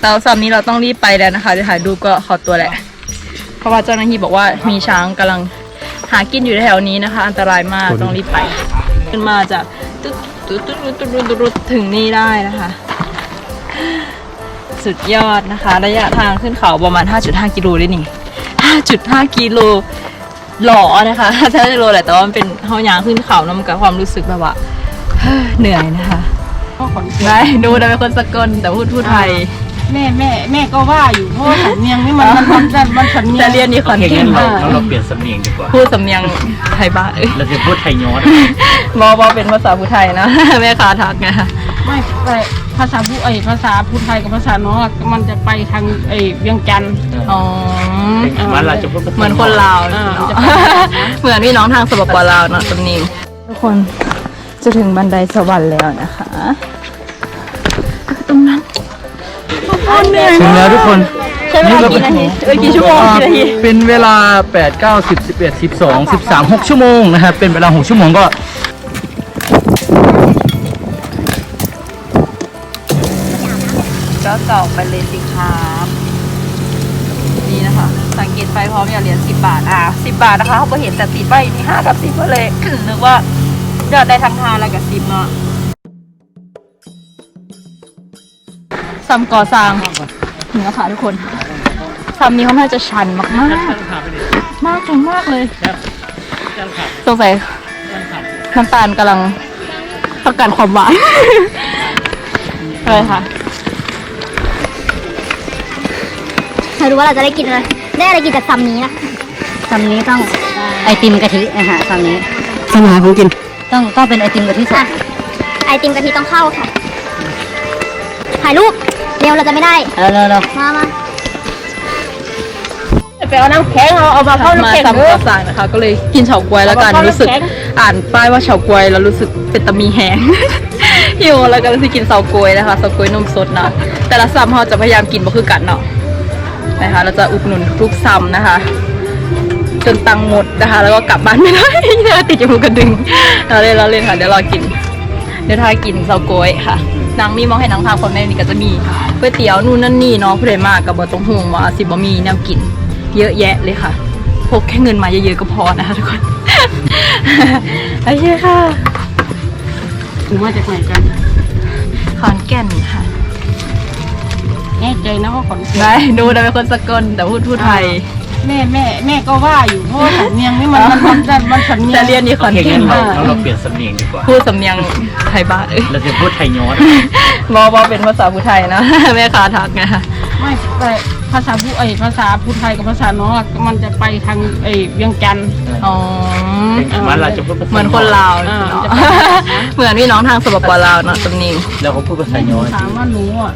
แต่สำนี้เราต้องรีบไปแล้วนะคะเดี๋ยวถ่ายรูปก็ขอตัวแหละ เพราะว่าเจ้าหน้าที่บอกว่ามีช้างกำลังหากินอยู่แถวนี้นะคะ อันตรายมากต้องรีบไป ขึ้นมาจากตุ๊ดตุ๊ดตุ๊ดตุ๊ดตุ๊ดตุ๊ดตุ๊ดถึงนี่ได้นะคะ สุดยอดนะคะ ระยะทางขึ้นเขาประมาณ 5.5 กิโลเลยนี่ 5.5 กิโลหล่อนะคะถ้ากิโลแหละแต่ว่ามันเป็นเฮายางขึ้นเขาเนอะมันกับความรู้สึกแบบว่าเหนื่อยนะคะก็ขอนแก่นได้ดูนะเป็นคนสกลแต่พูดพูดไทย แม่แม่แม่ก็ว่าอยู่เพราะว่าสำเนียงนี่มันมันมันมันมันสำเนียงแต่เรียนนี่ขอนโอเคแก่งั้นนเรามากงั้นเราเปลี่ยนสำเนียงดีกว่า พูดสำเนียงไทยบ้านเอ้ยเราจะพูดไทยย้อนบอบอเป็นภาษาพูไทยนะ แม่ค้าทักไงไม่ไปภาษาผู้เอยภาษาพูดไทยกับภาษาน้องอะมันจะไปทางเอยเวียงจันทร์อ๋อบ้านเราจะพูดภาษาเหมือนคนลาวอ่าเนอะจะไปเหมือนพี่น้องทางสปปลาวเนาะสำเนียงทุกคนจะถึงบันไดสวรรค์แล้วนะคะ เหนื่อยถึงแล้วทุกคนใช้เวลากี่นาทีเออกี่ชั่วโมงกี่นาทีเป็นเวลา 8 9 10 11 12 13 6 ชั่วโมงนะครับ เป็นเวลา 6 ชั่วโมงก็ก็ต่อไปเลยสิครับนี่นะคะ สังเกตไฟพร้อมอย่าเหรียญสิบบาท อะสิบบาทนะคะเขาเห็นแต่ติดไว้นี่ห้ากับสิบก็เลยนึกว่ายอดได้ทั้งห้าแล้วกับสิบเนาะ ซ้ำก่อสร้างนี่นะคะทุกคนซ้ำนี้เขาน่าจะชันมากมากๆมากจังมากเลยสงสัยน้ำตาลกำลังต้องการความหวานเลยค่ะเรารู้ว่าเราจะได้กินอะไรได้อะไรกินจากซัมนี้นะซัมนี้ต้องไอติมกะทินะฮะซัมนี้สมาผมกินต้องต้องเป็นไอติมกะทิสดไอติมกะทิต้องเข้าค่ะถ่ายรูป เร็วเราจะไม่ได้เออเร็วมามาไปเอาน้ำแข็งเอาเอามาเข้าน้ำมาแข็งซ้ำเด้ก่ออสร้างนะคะ ก็เลยกินเฉาก๊วยแล้วกันเอามารู้สึกน้ำแข็ง อ่านป้ายว่าเฉาก๊วยแล้วรู้สึกเป็นตะมีแหงหิวแล้วก็เลยกินเฉาก๊วยนะคะเฉาก๊วยนมสดเนาะแต่ละซ้ำเราจะพยายามกินบ่คือกันเนาะนะคะ เราจะอุดหนุนทุกซ้ำนะคะ จนตังค์หมดนะคะ แล้วก็กลับบ้านไม่ได้ ติดจมูกกระดึงเราเล่นเราเล่นค่ะเดี๋ยวรอกิน เดี๋ยวทายกินเฉาก๊วยค่ะ นางมีมองให้นางทางคนแม่นี่ก็จะมีก๋วยเตี๋ยวนู่นนั่นนี่เนาะผู้ใดมากกับบะตรงห่วงว่าสิบะมีแนวกิน เยอะแยะเลยค่ะพกแค่เงินมาเยอะๆก็พอนะคะทุกคนโอเคค่ะหนูมาจากไหนกันขอนแก่นค่ะแน่ใจนะว่าขอนแก่นได้ดูนะเป็นคนสกลแต่พูดพูดไทย แม่แม่แม่ก็ว่าอยู่เพราะว่าสำเนียงนี่มันมันมันมันสำเนียงแต่เรียนนี่ขโออนเคแก่งั้นนเรามากงั้นเราเปลี่ยนสำเนียงดีกว่า พูดสำเนียงไทยบ้านเอ้ยเราจะพูดไทยย้อนบอบอเป็นภาษาพูไทยนะ แม่ค้าทักไงไม่ไปภาษาผู้เอยภาษาพูดไทยกับภาษาน้องอะมันจะไปทางเอยเวียงจันทร์ อ๋อ บ้านเราจะพูดภาษาเหมือนคนลาวอ่าเนาะจะเป็นแบบนั้นเหมือนพี่น้องทางสปปลาวเนาะสำเนียงแล้วเขาพูดภาษาหนูย้อนถามว่าหนูอะ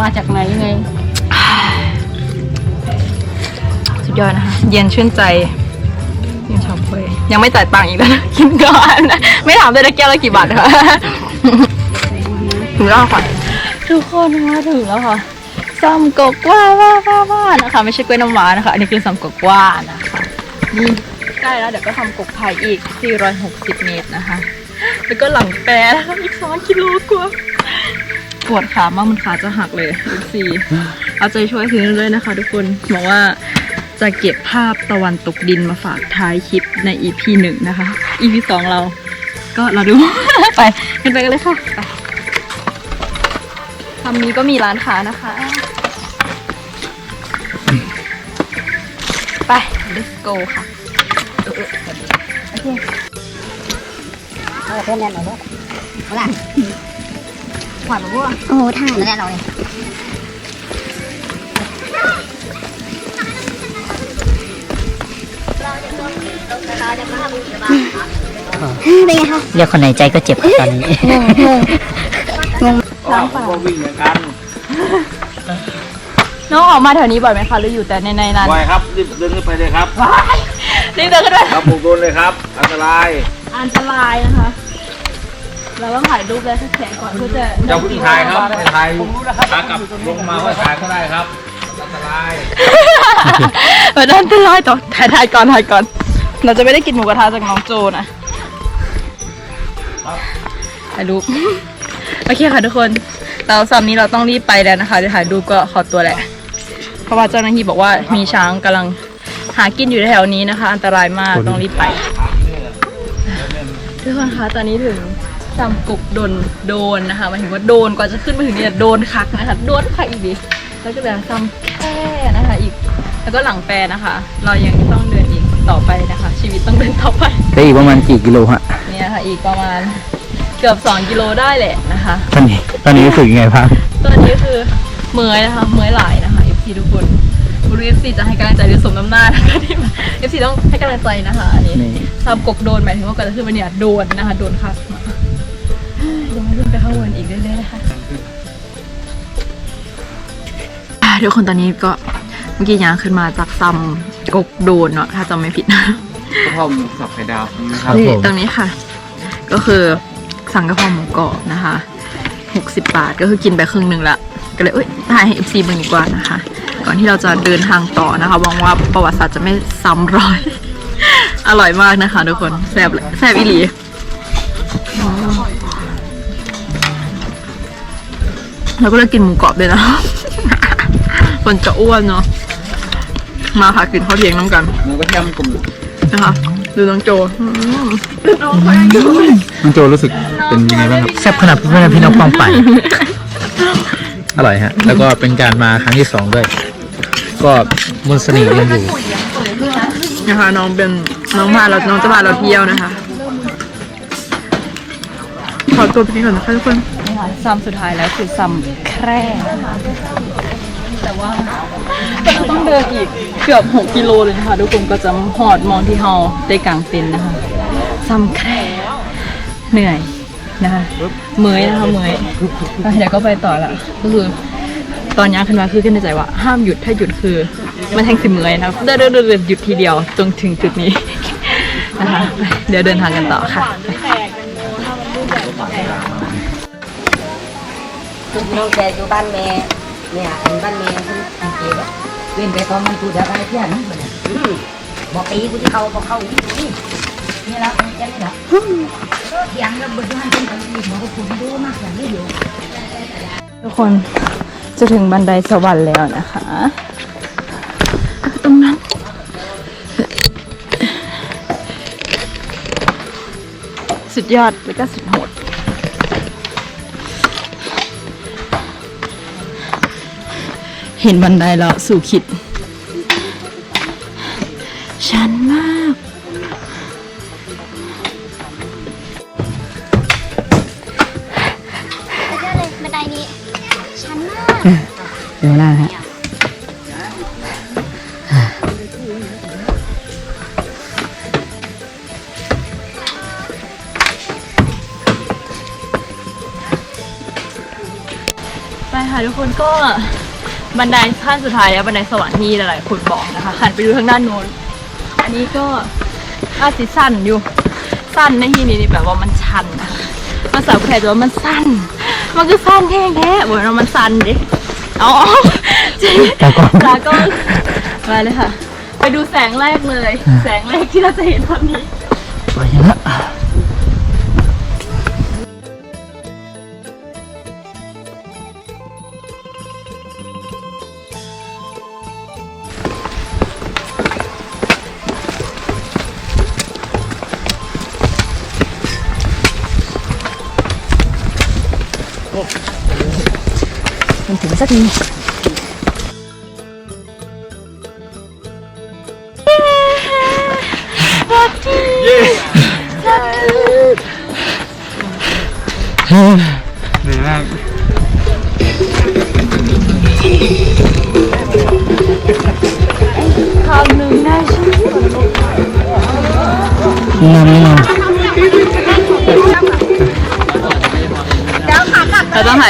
มาจากไหนไง สุดยอดนะคะ เย็นชื่นใจกินชอบเลยยังไม่จ่ายตังค์อีกนะกินก่อนนะไม่ถามเลยนะแก้วละกี่บาทคะถึงแล้วค่ะทุกคนมาถึงแล้วค่ะซัมกกว่าว่าว่าว่านะคะ ไม่ใช่กล้วยน้ำว้านะคะ อันนี้คือซัมกกว่านะคะนี่ใกล้แล้วเดี๋ยวก็ทำกกไผ่อีก 460 เมตรนะคะ แล้วก็หลังแปรนะคะอีก2กิโลกว่าปวดขามากมันขาจะหักเลยดูสิเอาใจช่วยคืนด้วยนะคะ ทุกคนบอกว่า จะเก็บภาพตะวันตกดินมาฝากท้ายคลิปใน EP หนึ่งนะคะ EP สองเรา ก็เราดู ไปกันไปกันเลยค่ะไปทำนี้ก็มีร้านค้านะคะ ไป let's go ค่ะโอเพื่อนแน่นอนด้วยเอาล่ะหวานบัวโอ้โหท่าแน่นอนเลย เป็นไงคะเรียกคนไหนใจก็เจ็บครับตอนนี้ก็วิ่งเหมือนกันน้องออกมาแถวนี้บ่อยไหมคะหรืออยู่แต่ในในนั้นไวครับรีบเดินขึ้นไปเลยครับรีบเดินขึ้นไปครับผมโดนเลยครับ อันตราย อันตรายนะคะ เราต้องถ่ายรูปและแสงก่อนเพื่อจะเจ้าผู้ชายครับถ่ายขากลับลงมาก็ถ่ายก็ได้ครับ อันตรายมันอันตรายต่อถ่ายถ่ายก่อนถ่ายก่อน เราจะไม่ได้กินหมูกระทะจากน้องโจนะถ่ายรูป โอเคค่ะทุกคนแต่สำนี้เราต้องรีบไปแล้วนะคะเดี๋ยวถ่ายรูปก็ขอตัวแหละ เพราะว่าเจ้าหน้าที่บอกว่ามีช้างกำลังหากินอยู่แถวนี้นะคะ อันตรายมากต้องรีบไป ทุกคนคะตอนนี้ถึงซำกุกโดนโดนนะคะหมายถึงว่าโดนกว่าจะขึ้นมาถึงเนี่ยโดนคักนะคะโดนคักอีกดิแล้วก็จะซำแค่นะคะอีก แล้วก็หลังแปรนะคะ เรายังต้องเดิน ไปก็อีกประมาณกี่กิโลฮะเนี่ยค่ะอีกประมาณเกือบ 2 กิโลได้แหละนะคะตอนนี้ตอนนี้รู้สึกยังไงบ้างตอนนี้คือเมอยนะคะเมอยหลายนะคะ FC ทุกคนบริ FC จะให้กำลังใจหรือสมน้ำหน้านะคะที่มา FC ต้องให้กำลังใจนะคะอันนี้นี่ซ้ำกกโดนหมายถึงว่าก่อนจะขึ้นมาเนี่ยโดนนะคะโดนคักมาเดี๋ยวมาขึ้นไปข้างบนอีกเรื่อยๆนะคะอะทุกคนตอนนี้ก็เมื่อกี้ยางขึ้นมาจากซ้ำกกโดนเนาะถ้าจำไม่ผิดนะ กระเพราหมูสับไข่ดาวนะครับนี่ตรงนี้ค่ะ ก็คือสั่งกะเพราหมูกรอบนะคะ60บาทก็คือกินไปครึ่งหนึ่งละก็เลยเอ้ยถ่ายให้ FC เบิ่งดีกว่านะคะ ก่อนที่เราจะเดินทางต่อนะคะหวังว่าประวัติศาสตร์จะไม่ซ้ำรอย อร่อยมากนะคะทุกคนแซ่บเลยแซ่บอีหลีแล้วก็เลยกินหมูกรอบด้วยนะคนจะอ้วนเนาะมาค่ะกินข้าวเที่ยงน้ำกันหมูกระเทียมกลุ่ม นะคะดูน้องโจอืมน้องโจรู้สึกเป็นยังไงบ้างครับ แซ่บขนาดเพื่อนพี่น้องป้องไป อร่อยฮะ แล้วก็เป็นการมาครั้งที่สองด้วย ก็มนต์เสน่ห์ยังอยู่ นะคะน้องเป็นน้องพาเราน้องจะพาเราเที่ยวนะคะขอตัวไปกินก่อนนะคะทุกคนนี่ค่ะซ้ำสุดท้ายแล้วคือซ้ำแคร่นะคะแต่ว่าก็ ต้องเดินอีกเกือบ 6 กิโลเลยนะคะ ทุกคนก็จะหอดมองที่เฮาได้กลางเต็นท์นะคะซ้ำแคร่เหนื่อยนะคะเมื่อยนะคะเมื่อยแล้วเดี๋ยวก็ไปต่อละก็คือตอนย่างขึ้นมาคือขึ้นในใจว่าห้ามหยุดถ้าหยุดคือ มันแทงสิเมื่อยนะเดินเดินเดินเดินหยุดทีเดียวจนถึงจุดนี้นะคะเดี๋ยวเดินทางกันต่อค่ะน้องแกอยู่บ้านแม่ เนี่ยเป็นบ้านแม่เพิ่นทำเองเว้นไปตอนมันกูจะไปเที่ยงนี่มันบอกปีกูที่เขาบอกเขาอีกนี่นี่ละแกนี่ละเที่ยงแล้วบนบ้านเป็นคนอีกบอกว่าคุณดูมากอย่างนี้อยู่ทุกคนจะถึงบันไดสวรรค์แล้วนะคะ ตรงนั้นสุดยอดแล้วก็สุดโหด เห็นบันไดแล้วสู่ขิด ฉันว่า บันไดขั้นสุดท้ายแล้วบันไดสวรรค์ที่หลายๆคนบอกนะคะหันไปดูทางด้านโน้น อันนี้ก็อาจสิสั้นอยู่ สั้นในที่นี้นี่แบบว่ามันชันนะคะภาษาไทยจะว่ามันสั้น มันคือสั้นแท้แท้ๆเหมือนว่ามันสั้นดิเอาเอาจริงตากล้องตากล้องมาเลยค่ะ ไปดูแสงแรกเลย แสงแรกที่เราจะเห็นตอนนี้ไปนะ มันถึ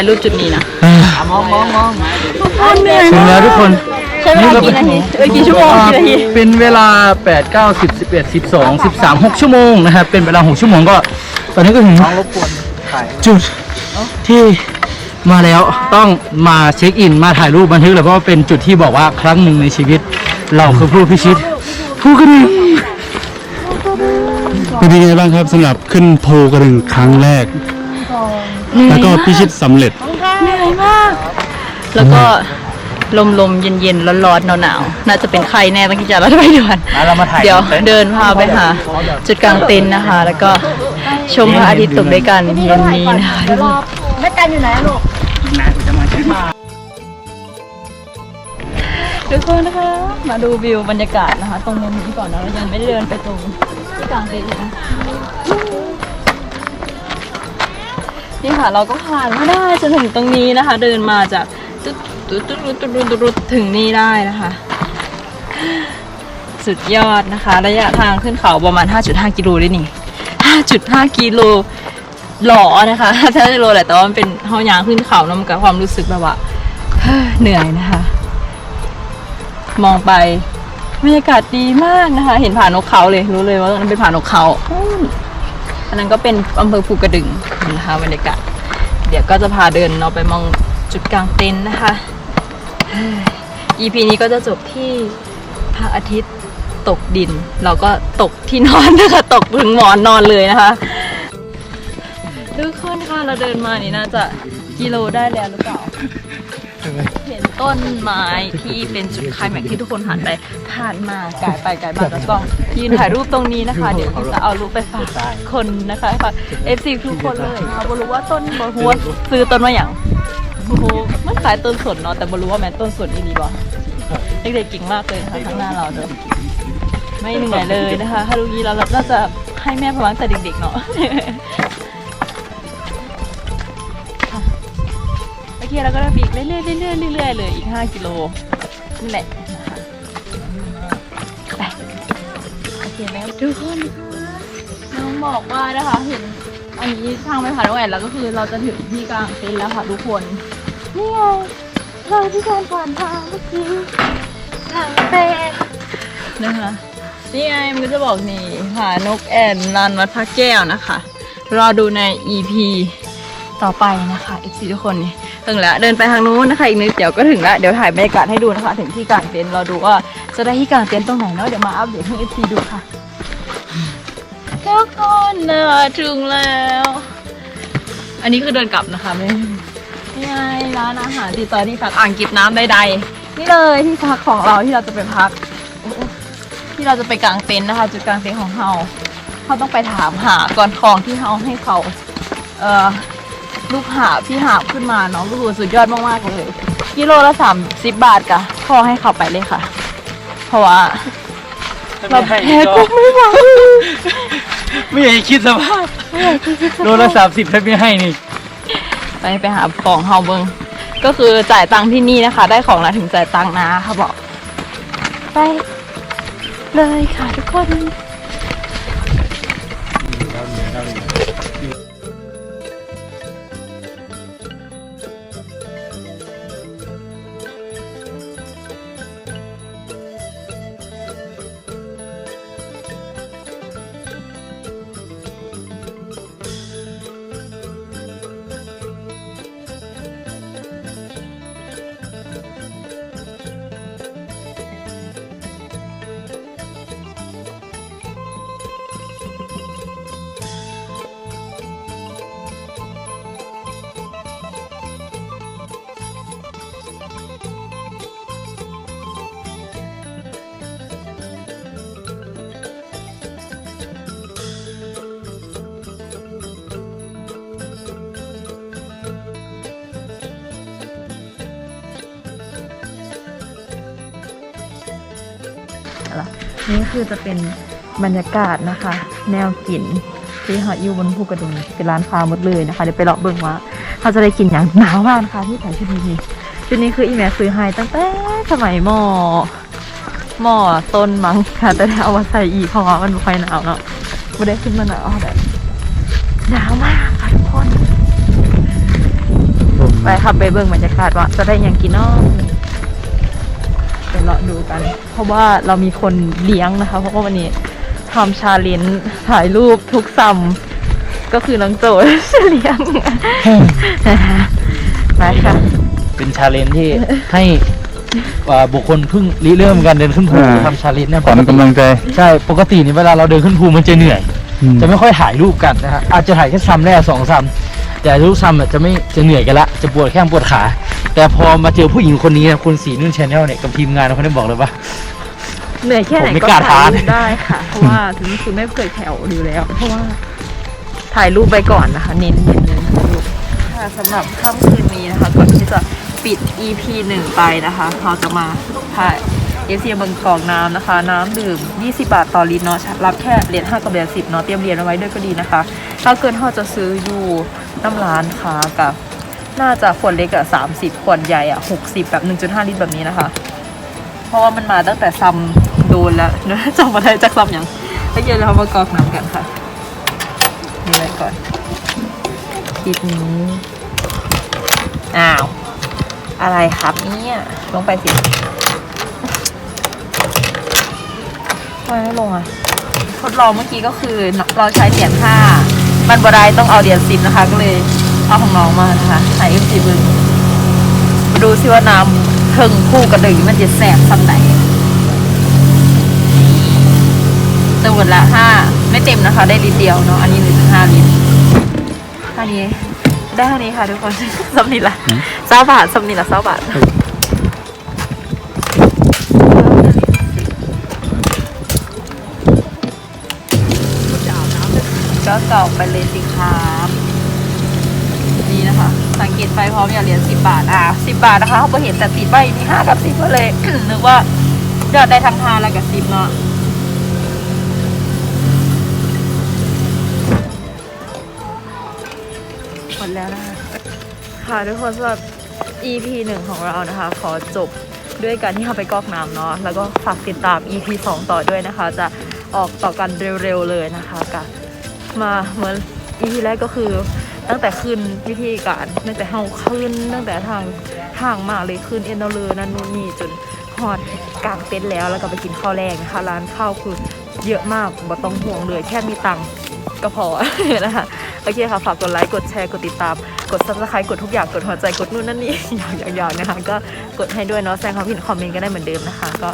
ราต้องถ่ายรูปจุดนี้นะมองมองมองถึงแล้วทุกคนใช้เวลากี่นาทีเอ้ยกี่ชั่วโมงกี่นาทีเป็นเวลา 8 9 10 11 12 13 6 ชั่วโมงนะครับเป็นเวลา 6 ชั่วโมงก็ ตอนนี้ก็ถึงน้องรบกวนถ่ายจุดที่มาแล้วต้องมาเช็คอินมาถ่ายรูปบันทึกเลยเพราะว่าเป็นจุดที่บอกว่าครั้งหนึ่งในชีวิต เราคือผู้พิชิต ผู้กระดึงเป็นยังไงบ้างครับสำหรับขึ้นโพกระดึงครั้งแรก แล้วก็พิชิตสำเร็จ เหนื่อยมาก แล้วก็ลมลมๆเย็นเย็นๆร้อนๆหนาวๆน่าจะเป็นไข้แน่ต้องกินยาลดไฟด่วนเรามาถ่ายเดี๋ยวเดินพาไปหาจุดกลางเต็นท์นะคะ แล้วก็ชมพระอาทิตย์ตกด้วยกันเย็นนี้นะคะแม่กันอยู่ไหนลูกทุกคนนะคะ มาดูวิวบรรยากาศนะคะ ตรงมุมนี้ก่อนนะเรายังไม่ได้เดินไปตรงที่กลางเต็นท์เลยนะ นี่ค่ะเราก็ผ่านมาได้จนถึงตรงนี้นะคะ เดินมาจากตุ๊ดตุ๊ดตุ๊ดตุ๊ดตุ๊ดตุ๊ดถึงนี่ได้นะคะ สุดยอดนะคะ ระยะทางขึ้นเขาประมาณ 5.5 กิโลเลยนี่ 5.5 กิโลหล่อนะคะถ้ากิโลแหละแต่ว่ามันเป็นเฮายางขึ้นเขาเนอะมันกับความรู้สึกแบบว่าเหนื่อยนะคะ มองไปบรรยากาศดีมากนะคะ เห็นผ่านนกเขาเลยรู้เลยว่านั่นเป็นผ่านกเขา อันนั้นก็เป็นอำเภอภูกระดึงนะคะบรรยากาศเดี๋ยวก็จะพาเดินเราไปมองจุดกลางเต็นท์นะคะ EP นี้ก็จะจบที่พระอาทิตย์ตกดิน เราก็ตกที่นอนนะคะตกถึงหมอนนอนเลยนะคะทุกคนค่ะเราเดินมานี่น่าจะกิโลได้แล้วหรือเปล่า เห็นต้นไม้ที่เป็นจุดคลายแม็กซ์ที่ทุกคนผ่านไปผ่านมากายไปกายมาแล้วก็ยืนถ่ายรูปตรงนี้นะคะ เดี๋ยวจะเอารูปไปฝากคนนะคะฝากเอฟซีทุกคนเลยเขาบรู้ว่าต้นบรู้ว่าซื้อต้นมาอย่างโอ้โหมันขายต้นสนเนาะแต่บรู้ว่าแม้ต้นสนนี่ดีบ่เด็กๆเก่งมากเลยนะคะข้างหน้าเราเด้อไม่เหนื่อยเลยนะคะถ้ารู้งี้เราน่าจะให้แม่พลังแต่เด็กๆเนาะ โอเคเราก็จะบีกเรื่อยๆเรื่อยๆเรื่อยๆเลยอีก 5 กิโลนี่แหละไปโอเคไหมครับทุกคนน้องบอกว่านะคะเห็นอันนี้ทางไปผ่านแหวนแล้วก็คือเราจะถึงที่กลางเต็นท์แล้วค่ะทุกคนนี่ไงทาที่การผ่านทางเมื่อกี้ทางเต็นท์นะคะนี่ไงมันก็จะบอกนี่ผานกแอ่นลานวัดพระแก้วนะคะ รอดูใน EP ต่อไปนะคะ FC ทุกคนนี่ ถึงแล้วเดินไปทางนู้นนะคะอีกนิดเดี๋ยวก็ถึงแล้วเดี๋ยวถ่ายบรรยากาศให้ดูนะคะ ถึงที่กางเต็นท์เราดูว่าจะได้ที่กางเต็นท์ตรงไหนเนาะเดี๋ยวมาอัปเดตให้ FC ดูค่ะทุกคนนะถึงแล้ว อันนี้คือเดินกลับนะคะไม่นี่ไงร้านอาหารติดต่อที่พักอ่างก็บน้ำใดๆนี่เลยที่พักของเราที่เราจะไปพัก ที่เราจะไปกางเต็นท์นะคะ จุดกางเต็นท์ของเราเขาต้องไปถามหาก่อนของที่เขาให้เขา เอ่อ ลูกหาบที่หาบขึ้นมาเนาะก็คือสุดยอดมากๆเลย กิโลละสามสิบบาทกะพอให้เขาไปเลยค่ะ เพราะว่าเราแพ้กุ้งไม่ไหวไม่อยากจะคิดสภาพโลละสามสิบถ้าไม่ให้นี่ ไปไปหาของเฮาเบิงก็คือจ่ายตังค์ที่นี่นะคะ ได้ของแล้วถึงจ่ายตังค์นะเขาบอก ไปเลยค่ะทุกคน นี่คือจะเป็นบรรยากาศนะคะ แนวกินที่หออยู่บนภูกระดึงเป็นร้านค้าหมดเลยนะคะเดี๋ยวไปเลาะเบิ่งว่าเขาจะได้กินอย่างหนาวมากนะคะที่ใส่ชุดนี้ชุดนี้คืออีแม่ซื้อให้ตั้งแต่สมัยหมอหมอต้นมั้งค่ะแต่เอามาใส่อีกเพราะว่ามันไม่หนาวเนาะไม่ได้ขึ้นมาหนาวแต่หนาวมากค่ะทุกคน ไปขับไปเบิ่งบรรยากาศว่าจะได้หยังกินเนาะ เลาะดูกัน เพราะว่าเรามีคนเลี้ยงนะคะ เพราะว่าวันนี้ทำชาเลนจ์ถ่ายรูปทุกซัมก็คือน้องโจเลี้ยงนะคะไปค่ะเป็นชาเลนจ์ที่ให้อ่าบุคคลเพิ่งริเริ่มการเดินขึ้นภูอ่า ทำชาเลนจ์เนี่ยขอกำลังใจ ใช่ ปกตินี่เวลาเราเดินขึ้นภูมันจะเหนื่อย อืม จะไม่ค่อยถ่ายรูปกันนะฮะอาจจะถ่ายแค่ซ้ำแรกสองซ้ แต่ทุกซ้ำอะจะไม่จะเหนื่อยกันละจะปวดแข้งปวดขา แต่พอมาเจอผู้หญิงคนนี้นะคุณสีนุ่นชาแนลเนี่ยกับทีมงานเขาได้บอกเลยว่า เหนื่อยแค่ไหนผมไม่ก็กล้าถ่ายท้ารูปได้ค่ะ เพราะว่าถึงคือไม่เคยแถวอยู่แล้ว เพราะว่าถ่ายรูปไปก่อนนะคะเน้นเน้นเน้นถ่ายรูปค่ะสำหรับค่ำคืนนี้นะคะก่อนที่จะปิด EP หนึ่งไปนะคะ เราจะมาถ่าย เอเซียเบิงกองน้ำนะคะ น้ำดื่ม 20 บาทต่อลิตรเนาะรับแค่เหรียญ5กับเหรียญ10เนาะเตรียมเหรียญเอาไว้ด้วยก็ดีนะคะ ถ้าเกินเราจะซื้ออยู่น้ำร้านค้ากับ น่าจะขวดเล็กอะ30 ขวดใหญ่อะ60 แบบ 1.5 ลิตรแบบนี้นะคะ เพราะว่ามันมาตั้งแต่ซัมโดนแล้วเนอะจำมาได้จากซัมอย่างโอเคเรามากรอกน้ำกันค่ะนี่ไว้ก่อนคลิปนี้อ้าว อะไรครับเนี่ยลงไปสิ ทำไมไม่ลงอะ ทดลองเมื่อกี้ก็คือเราใช้เหรียญห้ามันบรายต้องเอาเหรียญสิบนะคะ ก็เลยเอาของน้องมานะคะใส่เอ็มจีบึงมาดูซิว่าน้ำเทิงคู่กระดึงมันจะแสบสักไหนเต็มหมดละห้าไม่เต็มนะคะ ได้ลิตรเดียวเนาะอันนี้หนึ่งห้าลิตรเท่านี้ได้เท่านี้ค่ะทุกคนสำนิละเศร้าบาทสำนิละเศร้าบาท ก็เก่าไปเลยสิครับนี่นะคะ สังเกตไฟพร้อมอย่าเหรียญสิบบาท อะสิบบาทนะคะเขาไปเห็นแต่ติดใบมีห้ากับสิบก็เลย นึกว่ายอดได้ทั้งห้าแล้วกับสิบเนาะหมดแล้วนะคะค่ะทุกคนสำหรับ EP หนึ่งของเรานะคะ ขอจบด้วยการที่เราไปกอกน้ำเนาะแล้วก็ฝากติดตาม EP สองต่อด้วยนะคะ จะออกต่อกันเร็วๆเลยนะคะกับ มาเหมือนอีพีแรกก็คือตั้งแต่ขึ้นวิธีการตั้งแต่เฮาขึ้นตั้งแต่ทางทางมาเลยขึ้นเอ็นเดอร์เลยนั่นนู่นนี่จนฮอดกลางเต็นท์แล้วแล้วก็ไปกินข้าวแรงนะคะร้านข้าวคือเยอะมากบ่ต้องห่วงเลยแค่มีตังค์ก็พอนะคะโอเคค่ะ ฝากกดไลค์กดแชร์กดติดตาม กดซับสไครต์กดทุกอย่างกดหัวใจกดนู่นนั่นนี่อย่ากๆนะคะ ก็กดให้ด้วยเนาะแสดงความคิดเห็นคอมเมนต์ก็ได้เหมือนเดิมนะคะ ก็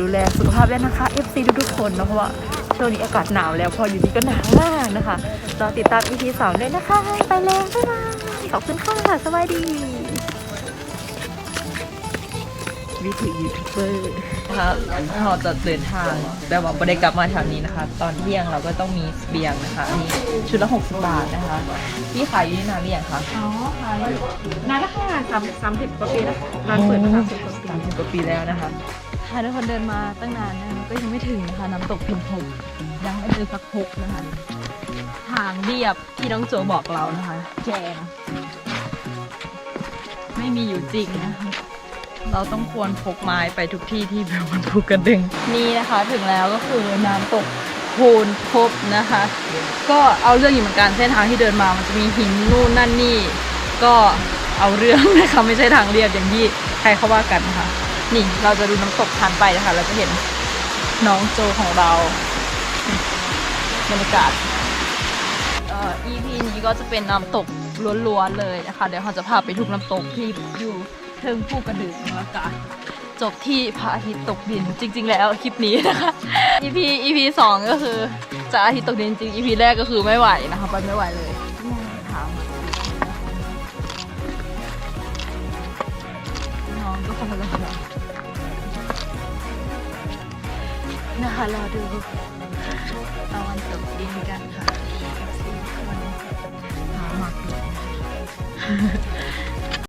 ดูแลสุขภาพด้วยนะคะ FC ทุกๆคนเนาะเพราะว่า ช่วงนี้อากาศหนาวแล้วพออยู่นี่ก็หนาวมากนะคะรอติดตาม EP สองด้วยนะคะ ไปแล้วบ๊ายบายขอบคุณค่ะสวัสดี วิถียูทูบเบอร์นะคะเราจะเดินทางแบบว่าไม่ได้กลับมาแถวนี้นะคะ ตอนเที่ยงเราก็ต้องมีเสบียงนะคะอันนี้ชุดละ 60 บาทนะคะพี่ขายอยู่ที่นานหรือยังคะอ๋อขายนานแล้วค่ะสามสามสิบกว่าปีแล้วร้านเปิดมาสามสิบกว่าปีสามสิบกว่าปีแล้วนะคะ ค่ะทุกคนเดินมาตั้งนานนะคะก็ยังไม่ถึงนะคะน้ำตกพิมพงยังไม่เจอสักพกนะคะทางเรียบที่น้องโจบอกเรานะคะแจงไม่มีอยู่จริงนะคะ เราต้องควรพกไม้ไปทุกที่ที่แบบมันภูกระดึงนี่นะคะถึงแล้วก็คือน้ำตกโพนพบนะคะ ก็เอาเรื่องอยู่เหมือนกันเส้นทางที่เดินมามันจะมีหินนู่นนั่นนี่ ก็เอาเรื่องนะคะไม่ใช่ทางเรียบอย่างที่ใครเขาว่ากันนะคะ นี่เราจะดูน้ำตกทานไปนะคะ เราจะเห็นน้องโจของเราบรรยากาศเอ่อ EP นี้ก็จะเป็นน้ำตกล้วนๆเลยนะคะ เดี๋ยวเราจะพาไปทุกน้ำตกที่อยู่เทิงภูกระดึงนะคะจบที่พระอาทิตย์ตกดินจริง ๆ แล้วคลิปนี้นะคะ EP EP สองก็คือจะอาทิตย์ตกดินจริง EP แรกก็คือไม่ไหวนะคะไปไม่ไหวเลยน้องก็คงจะ ค่ะ รอดูตะวันตกดินกันค่ะหาหมอก